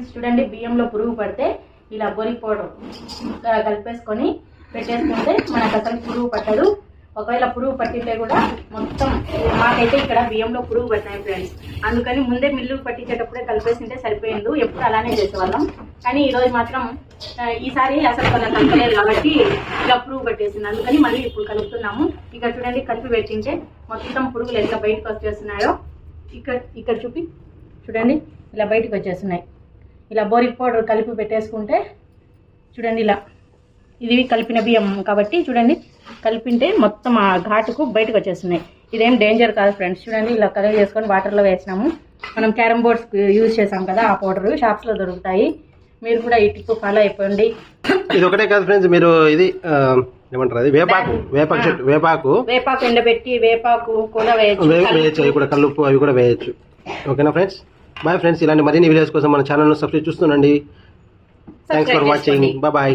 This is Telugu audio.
ఫ్రెండ్స్ చూడండి బియ్యంలో పురుగు పడితే ఇలా బొరిక్ పౌడర్ కలిపేసుకొని పెట్టేసుకుంటే మనకు అసలు పురుగు పట్టదు. ఒకవేళ పురుగు పట్టితే కూడా మొత్తం మాకైతే ఇక్కడ బియ్యంలో పురుగు పట్టినాయి ఫ్రెండ్స్ అందుకని ముందే మిల్లు పట్టించేటప్పుడే కలిపేసింటే సరిపోయింది ఎప్పుడు అలానే చేసేవాళ్ళం. కానీ ఈరోజు మాత్రం ఈసారి అసలు కొంత కలపలేదు కాబట్టి ఇలా పురుగు పట్టేసింది. అందుకని మళ్ళీ ఇప్పుడు కలుపుతున్నాము. ఇక్కడ చూడండి కలిపి పెట్టింటే మొత్తం పురుగులు ఎట్లా బయటకు వచ్చేస్తున్నాయో. ఇక్కడ ఇక్కడ చూపి. చూడండి ఇలా బయటకు వచ్చేస్తున్నాయి. ఇలా బోరిక్ పౌడర్ కలిపి పెట్టేసుకుంటే చూడండి ఇలా ఇది కలిపిన బియ్యం కాబట్టి చూడండి కలిపింటే మొత్తం ఆ ఘాటుకు బయటకు వచ్చేస్తున్నాయి. ఇదేం డేంజర్ కాదు ఫ్రెండ్స్ చూడండి ఇలా కలర్ చేసుకొని వాటర్లో వేసినాము. మనం క్యారమ్ బోర్డ్స్ యూజ్ చేసాం కదా ఆ పౌడర్ షాప్స్లో దొరుకుతాయి. మీరు కూడా ఈ టిప్ ఫాలో అయిపోండి. ఇది ఒకటే కాదు ఫ్రెండ్స్ మీరు ఇది ఏమంటారు అది? వేపాకు వేపాకు చెట్టు వేపాకు. వేపాకు ఎండబెట్టి వేపాకు కూడా వేయచ్చు వేయచ్చు అవి కూడా కల్లుప్పు అవి కూడా వేయచ్చు. ఓకేనా ఫ్రెండ్స్ బాయ్ ఫ్రెండ్స్ ఇలాంటి మరిన్ని వీడియోస్ కోసం మన ఛానల్ను సబ్స్క్రైబ్ చూస్తుండండి థ్యాంక్స్ ఫర్ వాచింగ్. బాయ్